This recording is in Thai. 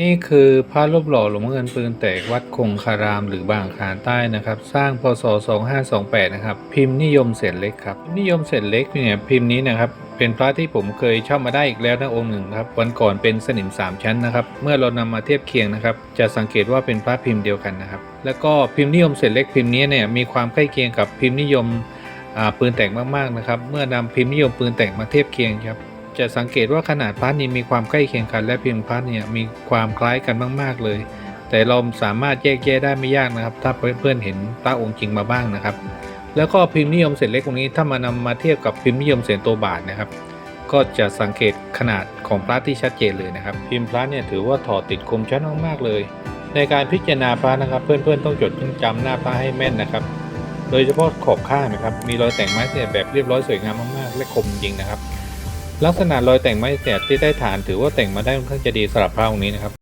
นี่คือพระรูปหล่อหลวงพ่อเงินปืนแตกวัดคงคารามหรือบางคานใต้นะครับ สร้างพศ 2528 นะครับ พิมพ์นิยมเศษเล็กครับพิมพ์นิยมเศษเล็กเนี่ยพิมพ์นี้นะครับเป็นพระที่ผมเคยเช่ามาได้อีกแล้วนะองค์หนึ่งครับวันก่อนเป็นสนิม 3 ชั้นนะครับเมื่อเรานำมาเทียบเคียงนะครับ จะสังเกตว่าเป็นพระพิมพ์เดียวกันนะครับ แล้วก็พิมพ์นิยมเศษเล็กพิมพ์นี้เนี่ยมีความใกล้เคียงกับพิมพ์นิยมปืนแต่งมากๆนะครับ เมื่อนำพิมพ์นิยมปืนแต่งมาเทียบเคียงครับ จะสังเกตว่าขนาดพาระนี้มีความใกล้เคียงกัน และพิมพ์พระเนี่ยมีความคล้ายกันมาก ๆ เลย แต่เราสามารถแยกแยะได้ไม่ยากนะครับ ถ้าเพื่อนๆเห็นพระองค์จริงมาบ้างนะครับ แล้วก็พิมพ์นิยมเศษเล็กตรงนี้ถ้ามานำมาเทียบกับพิมพ์นิยมเศษตัวบาทนะครับ ก็จะสังเกตขนาดของพระที่ชัดเจนเลยนะครับ พิมพ์พระเนี่ยถือว่าถอดติดคมชัดมากๆเลย ในการพิจารณาพระนะครับ เพื่อนๆต้องจดจำหน้าพระให้แม่นนะครับโดยเฉพาะขอบข้างนะครับ มีรอยแต่งไม้เสียแบบเรียบร้อยสวยงามมากๆ และคมจริงนะครับ ลักษณะรอยแต่งไม้เสียที่ได้ฐานถือว่าแต่งมาได้ค่อนข้างจะดีสำหรับพระองค์นี้นะครับ